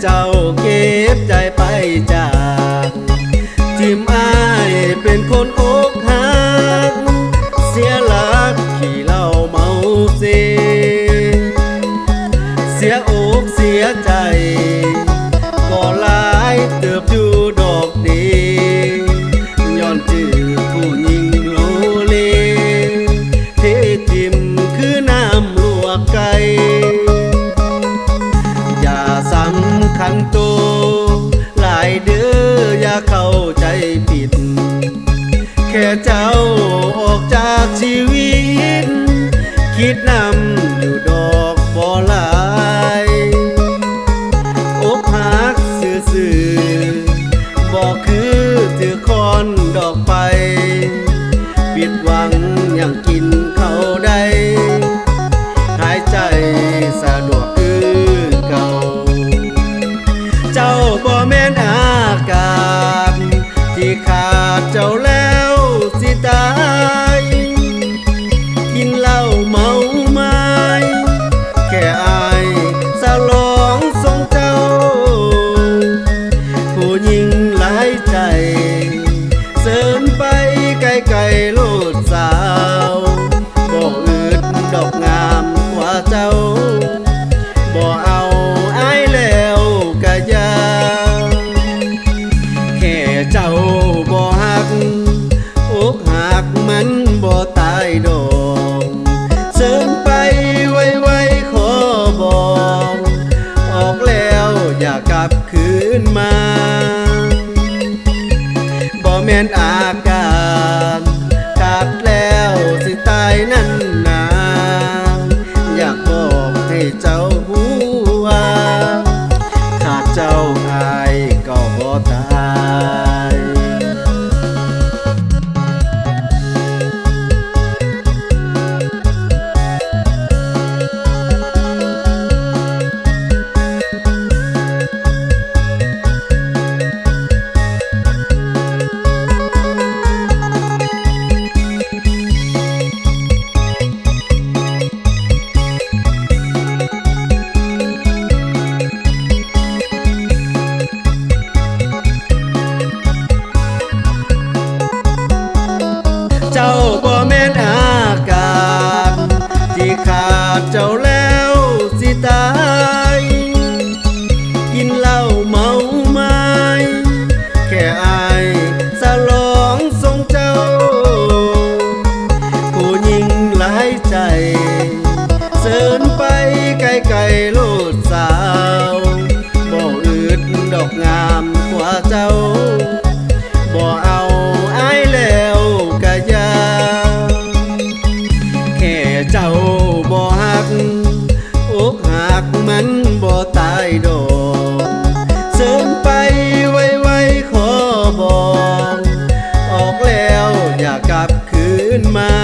เจ้าเก็บใจไปจากทิมอายเป็นคนอกหัก เสียหลักขี่เหล้าเมาเซ เสียอกเสียใจ ก็หลายเติบอยู่ เจ้าออกจากชีวิต คิดนำอยู่ดอกบ่หลายอกหักซื่อๆบอกคือถือคอนดอกไป ปิดหวังยังกินเขาได้หายใจสะดวกคือเก่า เจ้าบ่แม่นอากาศที่ขาดเจ้าแล้ว ตายดอกเสินไปไวๆขอบอก ออกแล้วอย่ากลับคืนมาบ่แม่นอาการขาดแล้วสิตายนั่น เสินไปไกลไกลๆโลดสาวบ่อืดดอกงามกว่าเจ้าบ่เอาอายแล้วกะยาแค่เจ้าบ่หักอกหักมันบ่ตายดอกเสินไปไวๆขอบอกออกแล้วอย่ากลับคืนมา